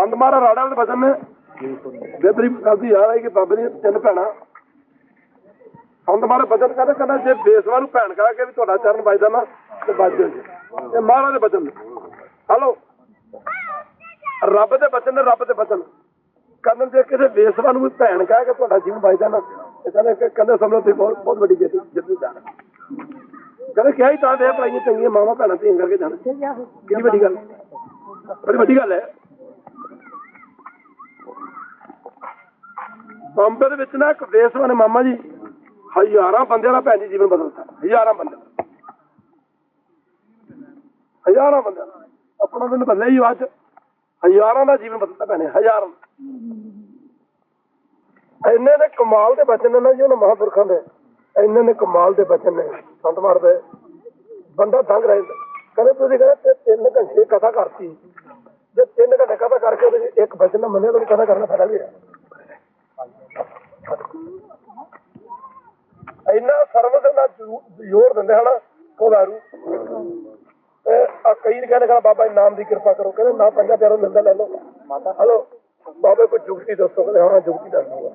ਸੰਤ ਮਹਾਰਾਜ ਰਾੜਾ ਦੇ ਬਚਨ ਨੇ ਬੇਬਰੀ ਕਰਦੀ ਯਾਰ ਹੈ ਕਿ ਬਾਬੇ ਦੀਆਂ ਤਿੰਨ ਭੈਣਾਂ। ਸੰਤ ਮਹਾਰਾਜ ਬਚਨ ਕਹਿੰਦੇ, ਕਹਿੰਦਾ ਜੇ ਬੇਸਵਾ ਨੂੰ ਭੈਣ ਕਹਾ ਕੇ ਵੀ ਤੁਹਾਡਾ ਚਰਨ ਵੱਜਦਾ ਨਾ, ਤੇ ਵੱਜ ਜਾਓ ਇਹ ਮਹਾਰਾਜ ਦੇ ਬਚਨ ਨੇ। ਹਲੋ। ਰੱਬ ਦੇ ਬਚਨ ਨੇ, ਰੱਬ ਦੇ ਬਚਨ ਕਹਿੰਦੇ ਜੇ ਕਿਸੇ ਬੇਸਵਾ ਨੂੰ ਭੈਣ ਕਹਾ ਕੇ ਤੁਹਾਡਾ ਜੀਵਨ ਵੱਜਦਾ ਨਾ, ਤੇ ਕਹਿੰਦੇ ਕਹਿੰਦੇ ਸਮਝੋ ਤੁਸੀਂ ਬਹੁਤ ਬਹੁਤ ਵੱਡੀ ਜਿੱਤ ਜਿੱਤ ਜਾਣਾ। ਕਹਿੰਦੇ ਕਿਹਾ ਹੀ ਤਾਂ ਦੇ ਪੜਾਈਆਂ ਚੰਗੀਆਂ ਮਾਵਾਂ ਭੈਣਾਂ ਧੀਆਂ ਕਰਕੇ ਜਾਣਾ। ਕਿੰਨੀ ਵੱਡੀ ਗੱਲ ਬੜੀ ਵੱਡੀ ਗੱਲ ਹੈ। ਬੰਬੇ ਦੇ ਵਿੱਚ ਨਾ ਇੱਕ ਬੇਸਵਾ ਨੇ ਮਾਮਾ ਜੀ, ਹਜ਼ਾਰਾਂ ਬੰਦਿਆਂ ਦਾ ਭੈਣ ਜੀ ਜੀਵਨ ਬਦਲਤਾ ਹਜ਼ਾਰਾਂ ਬੰਦੇ ਹਜ਼ਾਰਾਂ ਬੰਦਿਆਂ ਦਾ। ਆਪਣਾ ਦਿਨ ਬਦਲਿਆ ਹੀ ਅੱਜ। ਹਜ਼ਾਰਾਂ ਦਾ ਜੀਵਨ ਬਦਲਤਾ ਭੈਣੇ, ਹਜ਼ਾਰਾਂ ਇੰਨੇ ਦੇ ਕਮਾਲ ਦੇ ਬਚਨ ਨੇ ਨਾ ਜੀ, ਉਹਨਾਂ ਮਹਾਂਪੁਰਖਾਂ ਦੇ। ਇੰਨੇ ਨੇ ਕਮਾਲ ਦੇ ਬਚਨ ਨੇ, ਸੰਤ ਮਾਰਦੇ ਬੰਦਾ ਦੰਗ ਰਹਿੰਦਾ ਕਹਿੰਦੇ ਤੁਸੀਂ ਕਹਿੰਦੇ ਤਿੰਨ ਘੰਟੇ ਕਥਾ ਕਰਤੀ। ਜੇ ਤਿੰਨ ਘੰਟੇ ਕਥਾ ਕਰਕੇ ਇੱਕ ਬਚਨ ਨਾ ਮੰਨਿਆ, ਤਾਂ ਕਥਾ ਕਰਨਾ ਫਾਇਦਾ ਵੀ ਹੈ। ਇੰਨਾ ਸਰਵਿਸ ਦਾ ਜ਼ੋਰ ਦਿੰਦੇ ਹਨ ਉਹ ਵੈਰੂ ਤੇ ਆ ਕਈ ਕਹਿੰਦੇ ਕਹਿੰਦਾ ਬਾਬਾ ਜੀ ਨਾਮ ਦੀ ਕਿਰਪਾ ਕਰੋ ਕਹਿੰਦੇ ਨਾ ਪੰਜਾ ਪਿਆਰੋਂ ਮਿਲਦਾ ਲੈ ਲਓ। ਮਾਤਾ। ਹਲੋ ਬਾਬਾ ਕੋਈ ਜੁਗਤੀ ਦੱਸੋ ਕਹਿੰਦੇ ਹਾਂ ਜੁਗਤੀ ਦੱਸ ਦੂੰਗਾ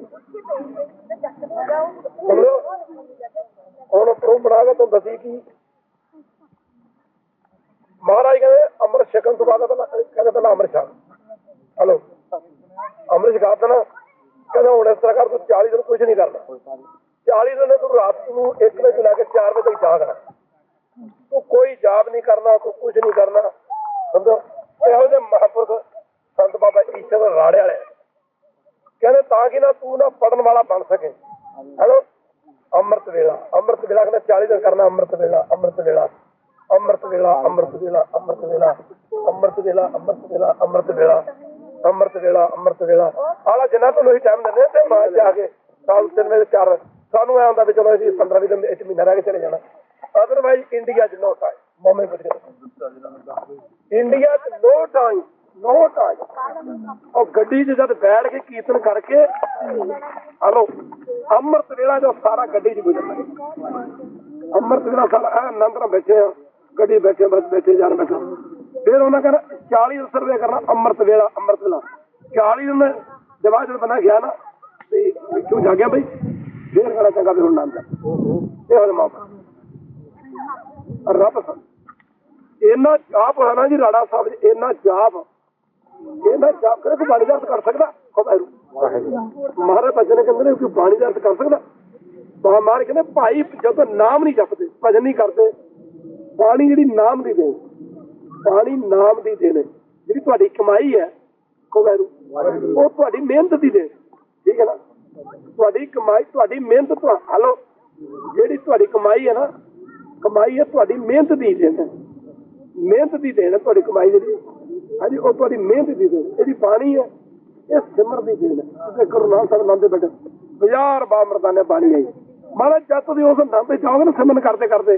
ਹੁਣ ਪ੍ਰੋ ਬਣਾਗਾ ਤੁਹਾਨੂੰ ਦੱਸੀ ਕਿ? ਮਹਾਰਾਜ ਕਹਿੰਦੇ ਅੰਮ੍ਰਿਤ ਛਕਣ ਤੋਂ ਬਾਅਦ ਕਹਿੰਦੇ ਪਹਿਲਾਂ ਅੰਮ੍ਰਿਤ ਛਕ। ਹਲੋ ਅੰਮ੍ਰਿਤ ਛਕਾ ਦੇਣਾ ਕਹਿੰਦਾ ਹੁਣ ਇਸ ਤਰ੍ਹਾਂ ਕਰ ਤੂੰ 40 ਦਿਨ ਕੁਝ ਨਹੀਂ ਕਰਨਾ। 40 ਦਿਨ ਤੂੰ ਰਾਤ ਨੂੰ 1 ਵਜੇ ਲੈ ਕੇ 4 ਵਜੇ ਤੱਕ ਜਾਗਣਾ। ਤੂੰ ਕੋਈ ਜਾਪ ਨਹੀਂ ਕਰਨਾ ਕੋਈ ਕੁਝ ਨਹੀਂ ਕਰਨਾ। ਸਮਝੋ? ਇਹੋ ਜਿਹੇ ਮਹਾਂਪੁਰਖ ਸੰਤ ਬਾਬਾ ਈਸ਼ਵਰ ਰਾੜੇ ਵਾਲੇ। ਕਹਿੰਦੇ ਤਾਂ ਕਿ ਨਾ ਤੂੰ ਨਾ ਪੜਨ ਵਾਲਾ ਬਣ ਸਕੇ। ਹੈਲੋ? ਅੰਮ੍ਰਿਤ ਵੇਲਾ ਅੰਮ੍ਰਿਤ ਵੇਲਾ ਕਹਿੰਦਾ 40 ਦਿਨ ਕਰਨਾ ਅੰਮ੍ਰਿਤ ਵੇਲਾ ਅੰਮ੍ਰਿਤ ਵੇਲਾ। ਅੰਮ੍ਰਿਤ ਵੇਲਾ ਅੰਮ੍ਰਿਤ ਵੇਲਾ ਅੰਮ੍ਰਿਤ ਵੇਲਾ ਅੰਮ੍ਰਿਤ ਵੇਲਾ ਅੰਮ੍ਰਿਤ ਵੇਲਾ ਅੰਮ੍ਰਿਤ ਵੇਲਾ। ਅੰਮ੍ਰਿਤ ਵੇਲਾ ਅੰਮ੍ਰਿਤ ਵੇਲਾ। ਆਲਾ ਜਿੰਨਾ ਤੋਂ ਅਸੀਂ ਟਾਈਮ ਦਿੰਦੇ ਤੇ ਮਾਂ ਜਾ ਕੇ ਸਾਲ ਤਿੰਨ ਵਜੇ ਚਾਰ ਸਾਨੂੰ ਐ ਹੁੰਦਾ ਵੀ ਚਲੋ ਅਸੀਂ 15 ਵੀਹ ਦਿਨ ਵਿੱਚ ਮਹੀਨਾ ਰਹਿ ਕੇ ਚਲੇ ਜਾਣਾ। ਅਦਰਵਾਈਜ਼ ਇੰਡੀਆ 'ਚ ਨੋ ਟਾਈਮ ਮੋਮੇ ਬੜੇ ਇੰਡੀਆ 'ਚ ਨੋ ਟਾਈਮ ਨੋ ਟਾਈਮ ਉਹ ਗੱਡੀ 'ਚ ਜਦ ਬੈਠ ਕੇ ਕੀਰਤਨ ਕਰਕੇ, ਹਲੋ, ਅੰਮ੍ਰਿਤ ਵੇਲਾ ਜੋ ਸਾਰਾ ਗੱਡੀ 'ਚ ਗੁਜ਼ਰਦਾ ਅੰਮ੍ਰਿਤ ਵੇਲਾ ਸਾਰਾ ਆਨੰਦ ਨਾਲ ਬੈਠੇ ਆ, ਗੱਡੀ ਬੈਠੇ, ਬਸ ਬੈਠੇ, ਜਾਣ ਬੈਠਾ। ਫਿਰ ਉਹਨਾਂ ਕਹਿੰਦਾ 40 ਸਰਵੇ ਕਰਨਾ ਅੰਮ੍ਰਿਤ ਵੇਲਾ ਅੰਮ੍ਰਿਤ ਵੇਲਾ। 40 ਦਿਨ ਜਵਾਬ ਜਦ ਬਣਾ ਗਿਆ ਨਾ ਤੇ ਕਿਉਂ ਜਾਗਿਆ ਬਈ। ਫੇਰ ਕਰਾ ਚੰਗਾ ਫਿਰ ਨਾਮ ਦਾ ਇਹ ਹੋਇਆ ਮਾਪਾ ਰੱਬ ਸਨ। ਇੰਨਾ ਜਾਪ ਹੋਇਆ ਨਾ ਜੀ ਰਾੜਾ ਸਾਹਿਬ ਜੀ, ਇੰਨਾ ਜਾਪ। ਇਹਨਾਂ ਜਾਪ ਕਰੇ ਕੋਈ ਬਾਣੀ ਦਾ ਅਰਥ ਕਰ ਸਕਦਾ? ਮਹਾਰਾਜ ਭਜਨ ਕਹਿੰਦੇ ਨੇ ਕੋਈ ਬਾਣੀ ਦਾ ਅਰਥ ਕਰ ਸਕਦਾ? ਮਹਾਰਾਜ ਕਹਿੰਦੇ, ਭਾਈ ਜਦੋਂ ਨਾਮ ਨਹੀਂ ਜਪਦੇ, ਭਜਨ ਨਹੀਂ ਕਰਦੇ, ਬਾਣੀ ਜਿਹੜੀ ਨਾਮ ਦੀ ਦੇ ਬਾਣੀ ਨਾਮ ਦੀ ਦੇਣ। ਜਿਹੜੀ ਤੁਹਾਡੀ ਕਮਾਈ ਹੈ ਖੁਦਾਰੂ ਉਹ ਤੁਹਾਡੀ ਮਿਹਨਤ ਦੀ ਦੇ ਠੀਕ ਹੈ ਨਾ? ਤੁਹਾਡੀ ਕਮਾਈ ਤੁਹਾਡੀ ਮਿਹਨਤ ਤੋਂ ਹਲੋ। ਜਿਹੜੀ ਤੁਹਾਡੀ ਕਮਾਈ ਹੈ ਨਾ ਕਮਾਈ ਹੈ ਤੁਹਾਡੀ ਮਿਹਨਤ ਦੀ ਦੇਣ। ਮਿਹਨਤ ਦੀ ਦੇਣ ਤੁਹਾਡੀ ਕਮਾਈ ਜਿਹੜੀ। ਹਾਂਜੀ ਉਹ ਤੁਹਾਡੀ ਮਿਹਨਤ ਦੀ ਦੇਣ। ਇਹਦੀ ਬਾਣੀ ਹੈ ਇਹ ਸਿਮਰ ਦੀ ਦੇਣ ਹੈ। ਤੇ ਗੁਰੂ ਨਾਨਕ ਸਾਹਿਬ ਨਾਮ ਦੇ ਬੇਟੇ ਬਾਜ਼ਾਰ ਬਾ ਮਰਦਾਨੇ ਬਾਣੀ ਆਈ। ਮਹਾਰਾਜ ਜੱਤ ਦੀ ਉਸ ਨਾਮ ਤੇ ਜਾਓਗੇ ਨਾ ਸਿਮਰਨ ਕਰਦੇ ਕਰਦੇ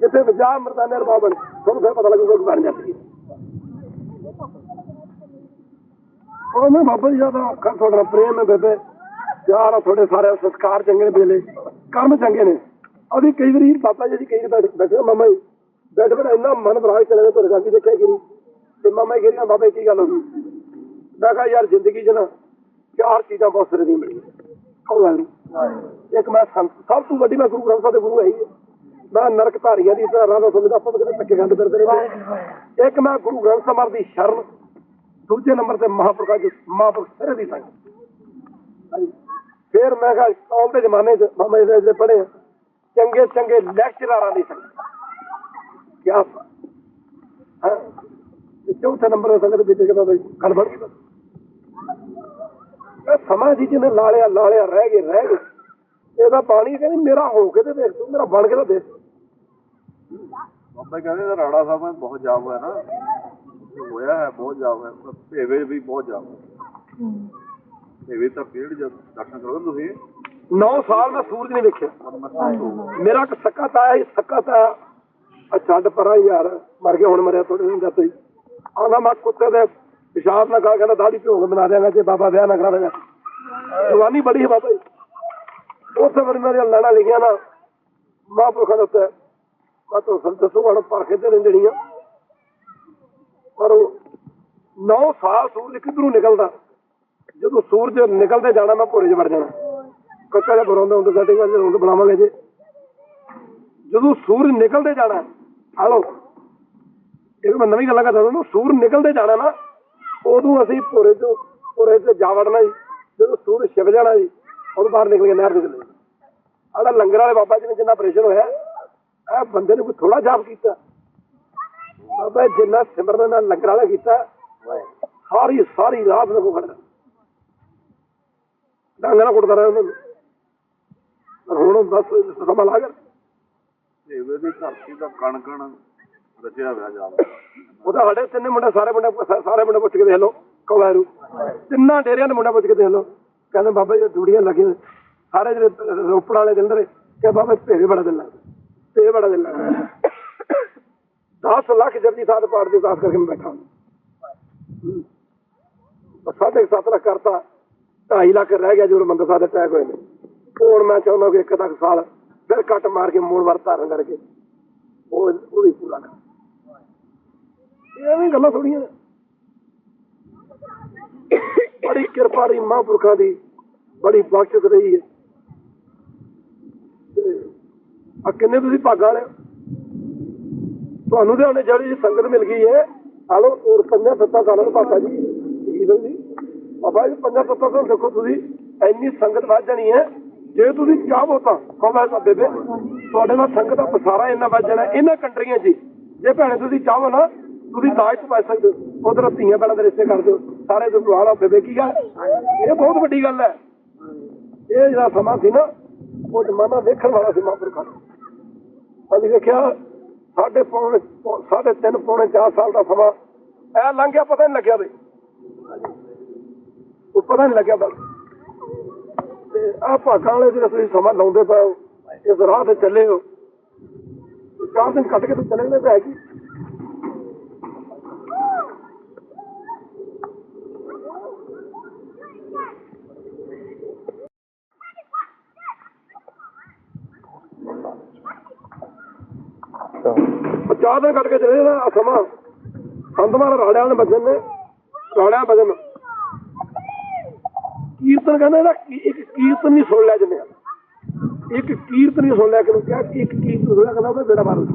ਜਿੱਥੇ ਬਾਜ਼ਾਰ ਮਰਦਾਨੇ ਰਬਾ ਬਣ ਤੁਹਾਨੂੰ ਫਿਰ ਪਤਾ ਲੱਗੂਗਾ ਕਿ ਬਣ ਜਾਂਦੀ ਹੈ ਉਹ ਮੈਂ ਬਾਬਾ ਜੀ ਦਾ ਅੱਖਾਂ ਤੁਹਾਡਾ ਪ੍ਰੇਮ ਹੈ ਬੇਬੇ। ਪਿਆਰ ਆ ਤੁਹਾਡੇ ਸਾਰੇ ਸੰਸਕਾਰ ਚੰਗੇ ਨੇ ਬੇਲੇ। ਕਰਮ ਚੰਗੇ ਨੇ। ਅਸੀਂ ਕਈ ਵਾਰੀ ਬਾਬਾ ਜੀ ਦੀ ਕਈ ਵਾਰੀ ਬੈਠ ਮਾਮਾ ਜੀ ਬੈਠ ਬੈਠ ਇੰਨਾ ਮਨ ਬਰਾਜ ਚਲੇ ਗਏ ਤੁਹਾਡੇ ਗੱਲ ਦੇਖਿਆ ਕਿ ਨਹੀਂ? ਤੇ ਮਾਮਾ ਜੀ ਕਹਿੰਦਾ ਬਾਬਾ ਜੀ ਕੀ ਗੱਲ ਹੋ ਗਈ? ਮੈਂ ਕਿਹਾ ਯਾਰ ਜ਼ਿੰਦਗੀ 'ਚ ਨਾ ਚਾਰ ਚੀਜ਼ਾਂ ਬਹੁਤ ਸਿਰ ਨਹੀਂ ਮਿਲੀਆਂ। ਉਹ ਗੱਲ ਨੀ। ਇੱਕ ਮੈਂ ਸਭ ਤੋਂ ਵੱਡੀ ਮੈਂ ਗੁਰੂ ਗ੍ਰੰਥ ਸਾਹਿਬ ਦੇ ਗੁਰੂ ਹੀ ਹਾਂ। ਮੈਂ ਨਰਕ ਧਾਰੀਆਂ ਦੀ ਰਾਹ ਦਾ ਸੁਣਦਾ ਆਪਾਂ ਕਿਤੇ ਧੱਕੇ ਗੰਦ ਫਿਰਦੇ ਰਹਿੰਦੇ ਇੱਕ ਮੈਂ ਗੁਰੂ ਗ੍ਰੰਥ ਸਾਹਿਬ ਦੀ ਸ਼ਰਨ ਦੂਜੇ ਨੰਬਰ ਤੇ ਮਹਾਂਪੁਰਖਾਂ ਦੀ ਮਹਾਂਪੁਰਖ ਸਿਰ ਦੀ ਸੰਗ। ਫਿਰ ਮੈਂ ਕਿਹਾ ਕੌਲ ਦੇ ਜ਼ਮਾਨੇ 'ਚ ਮਾਮਾ ਜੀ ਦੇ ਪੜ੍ਹੇ ਚੰਗੇ ਚੰਗੇ ਲੈਕਚਰਾਰਾਂ ਦੀ ਸੰਗਤ। ਕੀ ਹਾਂ? ਤੇ ਚੌਥੇ ਨੰਬਰ ਤੇ ਸੰਗਤ ਵਿੱਚ ਕਹਿੰਦਾ ਬਈ ਗੱਲ ਬਣ ਗਈ ਸਮਾਂ ਜੀ ਜਿਹਨੇ ਲਾਲਿਆ ਲਾਲਿਆ ਰਹਿ ਗਏ ਰਹਿ ਗਏ। ਇਹਦਾ ਪਾਣੀ ਕਹਿੰਦੀ ਮੇਰਾ ਹੋ ਕੇ ਤੇ ਦੇਖ ਤੂੰ ਮੇਰਾ ਬਣ ਕੇ ਤਾਂ ਦੇਖ। ਬੰਬੇ ਕਹਿੰਦੇ ਤਾਂ ਰਾੜਾ ਸਾਹਿਬ ਬਹੁਤ ਜਾਬ ਹੋਇਆ ਨਾ। ਹੋਇਆ ਹੈ ਬਹੁਤ ਜਾਬ ਹੈ ਭੇਵੇ ਵੀ ਬਹੁਤ ਜਾਬ ਹੈ ਭੇਵੇ ਤਾਂ ਪੀੜ ਜਦ ਦਰਸ਼ਨ ਕਰੋਗੇ ਤੁਸੀਂ। 9 ਸਾਲ ਮੈਂ ਸੂਰਜ ਨਹੀਂ ਵੇਖਿਆ। ਮੇਰਾ ਇੱਕ ਸੱਕਾ ਤਾਇਆ ਸੱਕਾ ਤਾਇਆ ਅੱਛਾ ਪਰਾਂ ਯਾਰ। ਮਰ ਗਿਆ ਹੁਣ ਮਰਿਆ ਥੋੜੇ ਦਿਨ ਦਾ ਤੋਈ ਆਂਦਾ ਮੈਂ ਕੁੱਤੇ ਦੇ ਪਿਸ਼ਾਬ ਨਾਲ ਗਾ ਕਹਿੰਦਾ ਦਾੜੀ ਭੋਗ ਬਣਾ ਦੇਗਾ ਜੇ ਬਾਬਾ ਵਿਆਹ ਨਾ ਕਰਾਵੇਗਾ ਜਵਾਨੀ ਬੜੀ ਹੈ ਬਾਬਾ ਜੀ। ਉੱਥੇ ਮੇਰੇ ਲੜਾ ਲਿਖਿਆ ਨਾ ਮਹਾਂਪੁਰਖਾਂ ਦੇ ਉੱਤੇ ਮੈਂ ਤਾਂ ਸਭ ਦੱਸੂ ਪਰਖੇ ਤੇ ਨਹੀਂ ਪਰ ਉਹ 9 ਸਾਲ ਸੂਰਜ ਕਿੱਧਰੋਂ ਨਿਕਲਦਾ? ਜਦੋਂ ਸੂਰਜ ਨਿਕਲਦੇ ਜਾਣਾ, ਮੈਂ ਭੋਰੇ 'ਚ ਵੜ ਜਾਣਾ। ਕੱਚਾ ਜਿਹਾ ਬਰਾਉਂਦਾ ਹੁੰਦਾ, ਸਾਡੇ ਘਰ ਰੌਂਦ ਬਣਾਵਾਂਗੇ ਜੇ। ਜਦੋਂ ਸੂਰਜ ਨਿਕਲਦੇ ਜਾਣਾ ਹਾਲੋ ਇਹ ਮੈਂ ਨਵੀਂ ਗੱਲਾਂ ਕਰਦਾ ਤੁਹਾਨੂੰ, ਸੂਰਜ ਨਿਕਲਦੇ ਜਾਣਾ ਨਾ, ਉਦੋਂ ਅਸੀਂ ਭੋਰੇ ਚ ਭੋਰੇ 'ਚ ਜਾ ਵੜਨਾ ਜੀ। ਜਦੋਂ ਸੂਰਜ ਛਿਪ ਜਾਣਾ ਜੀ, ਉਦੋਂ ਬਾਹਰ ਨਿਕਲ ਕੇ ਨਹਿਰ ਦੇ ਚਲੇ ਆੜਾ ਲੰਗਰ ਵਾਲੇ ਬਾਬਾ ਜੀ ਨੇ ਜਿੰਨਾ ਆਪਰੇਸ਼ਨ ਹੋਇਆ ਇਹ ਬੰਦੇ ਨੂੰ ਕੋਈ ਥੋੜਾ ਜਾਪ ਕੀਤਾ। ਬਾਬਾ ਜਿੰਨਾ ਸਿਮਰਨ ਨਾਲ ਲੰਗਰ ਵਾਲਾ ਕੀਤਾ ਸਾਰੀ ਸਾਰੀ ਰਾਤ ਨੂੰ ਖੜਦਾ ਡਾਂਗਾ ਨਾਲ ਕੁੱਟਦਾ ਰਿਹਾ ਉਹਨਾਂ। ਨੂੰ ਹੁਣ ਬਸ ਸਮਾਂ ਲਾ ਗਿਆ। ਭੇਵੇ ਦੀ ਧਰਤੀ ਦਾ ਕਣ ਕਣ ਰਚਿਆ ਹੋਇਆ ਜਾਵੇ ਉਹਦਾ ਸਾਡੇ ਤਿੰਨੇ ਮੁੰਡੇ ਸਾਰੇ ਮੁੰਡੇ ਸਾਰੇ ਮੁੰਡੇ ਪੁੱਛ ਕੇ ਦੇਖ ਲਓ ਕਵਾਰੂ। ਤਿੰਨਾਂ ਡੇਰਿਆਂ ਦੇ ਮੁੰਡੇ ਪੁੱਛ ਕੇ ਦੇਖ ਲਓ। ਕਹਿੰਦੇ ਬਾਬਾ ਜੀ ਡੂੜੀਆਂ ਲੱਗੀਆਂ। ਸਾਰੇ ਜਿਹੜੇ ਰੋਪੜ ਵਾਲੇ ਰਹੇ ਕਿ ਬਾਬਾ ਭੇਵੇ ਬੜਾ ਦਿਲ ਲੱਗਦਾ। ਭੇਵੇ ਬੜਾ ਦਿਲ ਲੱਗਦਾ 10 ਲੱਖ ਜਪਜੀ ਸਾਹਿਬ ਪਾਠ ਦੀ ਅਰਦਾਸ ਕਰਕੇ ਮੈਂ ਬੈਠਾ ਹੂੰ। ਸਾਢੇ ਕੁ ਸੱਤ ਲੱਖ ਕਰਤਾ 2.5 ਲੱਖ ਰਹਿ ਗਿਆ ਜਦੋਂ ਮੰਦਰ ਸਾਹਿਬ ਦੇ ਟੈਕ ਹੋਏ ਨੇ। ਹੁਣ ਮੈਂ ਚਾਹੁੰਦਾ ਕਿ ਇੱਕ ਤੱਕ ਸਾਲ ਫਿਰ ਕੱਟ ਮਾਰ ਕੇ ਮੋੜ ਵਰ ਧਾਰਨ ਕਰਕੇ ਉਹ ਉਹ ਵੀ ਪੂਰਾ ਕਰ। ਇਹ ਵੀ ਗੱਲਾਂ ਥੋੜੀਆਂ ਬੜੀ ਕਿਰਪਾ ਰਹੀ ਮਹਾਂਪੁਰਖਾਂ ਦੀ, ਬੜੀ ਬਖਸ਼ਿਸ਼ ਰਹੀ ਹੈ ਤੇ ਆ ਕਿੰਨੇ ਤੁਸੀਂ ਭਾਗਾਂ ਵਾਲੇ ਹੋ? ਤੁਹਾਨੂੰ ਤੇ ਉਹਨੇ ਜਿਹੜੀ ਸੰਗਤ ਮਿਲ ਗਈ ਹੈ ਹਾਲੋ ਹੋਰ ਪੰਜਾਂ ਸੱਤਾਂ ਸਾਲਾਂ ਦਾ ਭਾਗਾ ਜੀ। ਕੀ ਜੀ। ਬਾਬਾ ਜੀ, ਪੰਜਾਂ ਸੱਤਾਂ ਸਾਲ ਦੇਖੋ ਤੁਸੀਂ, ਇੰਨੀ ਸੰਗਤ ਵੱਧ ਜਾਣੀ ਹੈ। ਜੇ ਤੁਸੀਂ ਚਾਹੋ ਤਾਂ ਕਹੋ ਤਾਂ ਬੇਬੇ ਤੁਹਾਡੇ ਨਾਲ ਸੰਗਤ ਦਾ ਪਸਾਰਾ ਇੰਨਾ ਵੱਧ ਜਾਣਾ ਇਹਨਾਂ ਕੰਟਰੀਆਂ 'ਚ। ਜੇ ਭੈਣੇ ਤੁਸੀਂ ਚਾਹੋ ਨਾ, ਤੁਸੀਂ ਦਾਜ ਚ ਪਾ ਸਕਦੇ ਹੋ। ਉਧਰ ਧੀਆਂ ਭੈਣਾਂ ਦੇ ਰਿਸ਼ਤੇ ਕਰ ਦਿਓ ਸਾਰੇ ਤੋਂ ਦੁਆਰਾ ਬੇਬੇ, ਕੀ ਗੱਲ? ਇਹ ਬਹੁਤ ਵੱਡੀ ਗੱਲ ਹੈ। ਇਹ ਜਿਹੜਾ ਸਮਾਂ ਸੀ ਨਾ, ਉਹ ਜ਼ਮਾਨਾ ਵੇਖਣ ਵਾਲਾ ਸੀ ਮਹਾਂਪੁਰਖਾਂ ਦਾ ਅਸੀਂ ਵੇਖਿਆ, ਸਾਡੇ ਪੌਣੇ ਸਾਢੇ ਤਿੰਨ, ਪੌਣੇ 4 ਸਾਲ ਦਾ ਸਮਾਂ, ਐ ਲੰਘ ਗਿਆ, ਪਤਾ ਨਹੀਂ ਲੱਗਿਆ ਬਈ। ਉਹ ਪਤਾ ਨਹੀਂ ਲੱਗਿਆ ਬਸ। ਤੇ ਆ ਭਾਗਾਂ ਵਾਲੇ ਜਿਹੜਾ ਤੁਸੀਂ ਸਮਾਂ ਲਾਉਂਦੇ ਪਏ ਹੋ, ਇਸ ਰਾਹ ਤੇ ਚੱਲੇ ਹੋ, ਚਾਰ ਦਿਨ ਕੱਟ ਕੇ ਤੁਸੀਂ ਗਏ ਨੇ ਪੈ ਕੀ ਉਹ ਚਾਰ ਦਿਨ ਕੱਟ ਕੇ ਚਲੇ ਨਾ ਸਮਾਂ। ਸੰਤਮਾਨ ਰਾੜਿਆਂ ਦੇ ਬਚਨ ਨੇ, ਰਾੜਿਆਂ ਬਚਨ ਕੀਰਤਨ ਕਹਿੰਦੇ ਨਾ ਇੱਕ ਕੀਰਤਨ ਨਹੀਂ ਸੁਣ ਲਿਆ ਜਨੇ ਇੱਕ ਕੀਰਤਨ ਨਹੀਂ ਸੁਣ ਲੈ ਕਿ ਕਿਹਾ, ਇੱਕ ਕੀਰਤਨ ਸੁਣ ਲਿਆ ਕਹਿੰਦਾ ਉਹਦਾ ਬੇੜਾ ਮਾਰੂ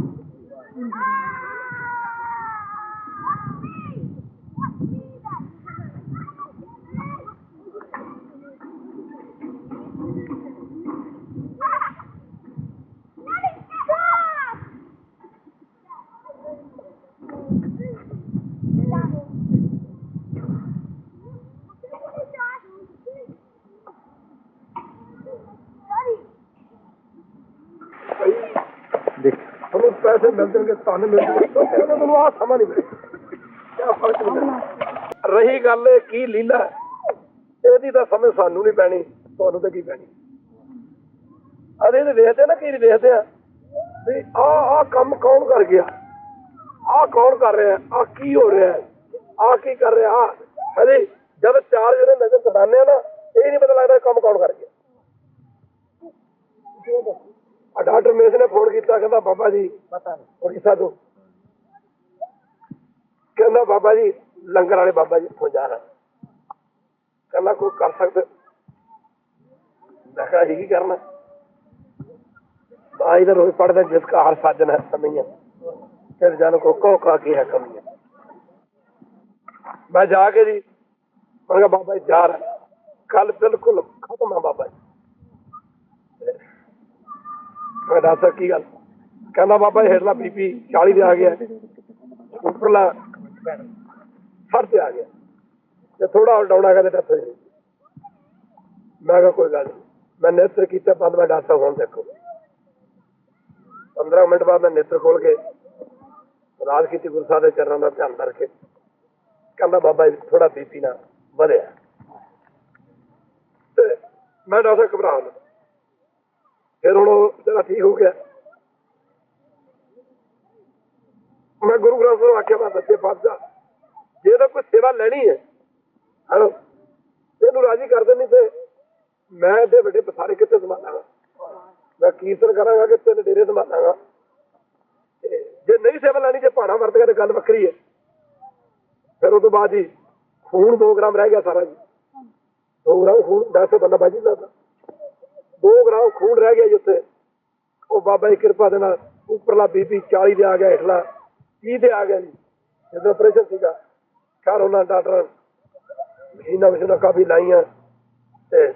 ਦੇਖ ਤੁਹਾਨੂੰ ਪੈਸੇ ਮਿਲ ਜਾਣਗੇ ਤੁਹਾਨੂੰ ਮਿਲ ਜਾਣਗੇ। ਕਹਿੰਦਾ ਤੁਹਾਨੂੰ ਆਹ ਸਮਾਂ ਨਹੀਂ ਮਿਲੇਗਾ ਕਿਆ ਫ਼ਰਕ ਨਹੀਂ ਰਹੀ ਗੱਲ ਕੀ ਲੀਲਾ ਇਹਦੀ ਤਾਂ ਸਮਝ ਸਾਨੂੰ ਨਹੀਂ ਪੈਣੀ, ਤੁਹਾਨੂੰ ਤਾਂ ਕੀ ਪੈਣੀ? ਅਰੇ ਇਹ ਵੇਖਦੇ ਨਾ, ਕੀ ਵੇਖਦੇ ਆ? ਵੀ ਆ ਆ ਕੰਮ ਕੌਣ ਕਰ ਗਿਆ? ਆ ਕੌਣ ਕਰ ਰਿਹਾ ਆ ਕੀ ਹੋ ਰਿਹਾ ਆ ਕੀ ਕਰ ਰਿਹਾ? ਆ ਜਦ ਚਾਰ ਜਣੇ ਨਜ਼ਰ ਚੜਾਉਂਦੇ ਆ ਨਾ, ਇਹ ਨਹੀਂ ਪਤਾ ਲੱਗਦਾ ਕੰਮ ਕੌਣ ਕਰ ਗਿਆ। ਡਾਕਟਰ ਮੇਸ ਨੇ ਫੋਨ ਕੀਤਾ ਕਹਿੰਦਾ ਬਾਬਾ ਜੀ ਪਤਾ ਨਹੀਂ ਉੜੀਸਾ ਤੋਂ ਕਹਿੰਦਾ ਬਾਬਾ ਜੀ ਲੰਗਰ ਵਾਲੇ ਬਾਬਾ ਜੀ ਇੱਥੋਂ ਜਾ ਰਹੇ ਕਹਿੰਦਾ ਕੋਈ ਕਰ ਸਕਦੇ ਮੈਂ ਕਿਹਾ ਅਸੀਂ ਕੀ ਕਰਨਾ ਬਾਈ ਦਾ ਰੋਜ਼ ਪੜਦਾ ਜਿਸ ਕਾ ਹਰ ਸਾਜਨ ਹੈ ਸਮਈਆ ਫਿਰ ਜਾਨ ਕੋ ਕੋ ਕਾ ਕੀ ਹੈ ਕਮੀਆਂ ਮੈਂ ਜਾ ਕੇ ਜੀ ਮੈਂ ਕਿਹਾ ਬਾਬਾ ਜੀ ਜਾ ਰਿਹਾ ਕੱਲ ਬਿਲਕੁਲ ਖਤਮ ਹੈ ਬਾਬਾ ਜੀ ਮੈਂ ਦੱਸ ਕੀ ਗੱਲ? ਕਹਿੰਦਾ ਬਾਬਾ ਜੀ, ਹੇਠਲਾ ਬੀਪੀ 40 ਤੇ ਆ ਗਿਆ। ਉੱਪਰਲਾ 60 ਤੇ ਆ ਗਿਆ। ਤੇ ਥੋੜਾ ਡਾਉਣਾ ਕਹਿੰਦੇ ਡੈਥ ਹੋਈ ਮੈਂ ਕਿਹਾ ਕੋਈ ਗੱਲ ਨਹੀਂ ਮੈਂ ਨੇਤਰ ਕੀਤਾ ਬੰਦ ਮੈਂ ਡਾਕਟਰ ਹੁਣ ਦੇਖੋ। 15 ਮਿੰਟ ਬਾਅਦ ਮੈਂ ਨੇਤਰ ਖੋਲ ਕੇ ਰਾਜ ਕੀਤੀ, ਗੁਰੂ ਸਾਹਿਬ ਦੇ ਚਰਨਾਂ ਦਾ ਧਿਆਨ ਰੱਖੇ ਕਹਿੰਦਾ ਬਾਬਾ ਜੀ ਥੋੜਾ ਬੀਪੀ ਨਾ ਵਧਿਆ। ਤੇ ਮੈਂ ਡਾਕਟਰ ਘਬਰਾ ਗਿਆ। ਫਿਰ ਹੁਣ ਉਹ ਜਿਹੜਾ ਠੀਕ ਹੋ ਗਿਆ। ਮੈਂ ਗੁਰੂ ਗ੍ਰੰਥ ਸਾਹਿਬ ਆਖਿਆ, ਮੈਂ ਸੱਚੇ ਪਾਤਸ਼ਾਹ ਜੇ। ਤਾਂ ਕੋਈ ਸੇਵਾ ਲੈਣੀ ਹੈ, ਹਲੋ ਇਹਨੂੰ ਰਾਜੀ ਕਰ ਦੇਣੀ ਤੇ ਮੈਂ ਇਹਦੇ ਵੱਡੇ ਪਸਾਰੇ ਕਿੱਥੇ ਸੰਭਾਲਾਂਗਾ? ਮੈਂ ਕੀਰਤਨ ਕਰਾਂਗਾ ਕਿ ਤਿੰਨ ਡੇਰੇ ਸੰਭਾਲਾਂਗਾ। ਤੇ ਜੇ ਨਹੀਂ ਸੇਵਾ ਲੈਣੀ, ਜੇ ਭਾਣਾ ਵਰਤ ਕੇ ਤੇ ਗੱਲ ਵੱਖਰੀ ਹੈ, ਫਿਰ ਉਹ ਤੋਂ ਬਾਅਦ ਹੀ ਖੂਨ 2 ਗ੍ਰਾਮ ਰਹਿ ਗਿਆ ਸਾਰਾ ਜੀ। 2 ਗ੍ਰਾਮ ਖੂਨ 10 ਬੰਦਾ ਬਾਜੀ ਦਾ 2 ਗ੍ਰਾਮ ਖੂਨ ਰਹਿ ਗਿਆ ਜੀ ਉੱਥੇ। ਉਹ ਬਾਬਾ ਦੀ ਕਿਰਪਾ ਦੇ ਨਾਲ ਉੱਪਰਲਾ ਬੀਬੀ 40 ਦੇ ਆ ਗਿਆ ਹੇਠਲਾ 30 ਦੇ ਆ ਗਿਆ ਜੀ, ਜਦੋਂ ਆਪਰੇਸ਼ਨ ਸੀਗਾ। ਘਰ ਉਹਨਾਂ ਡਾਕਟਰ ਮਸ਼ੀਨਾਂ ਮਸ਼ੀਨਾਂ ਕਾਫੀ ਲਾਈਆਂ ਤੇ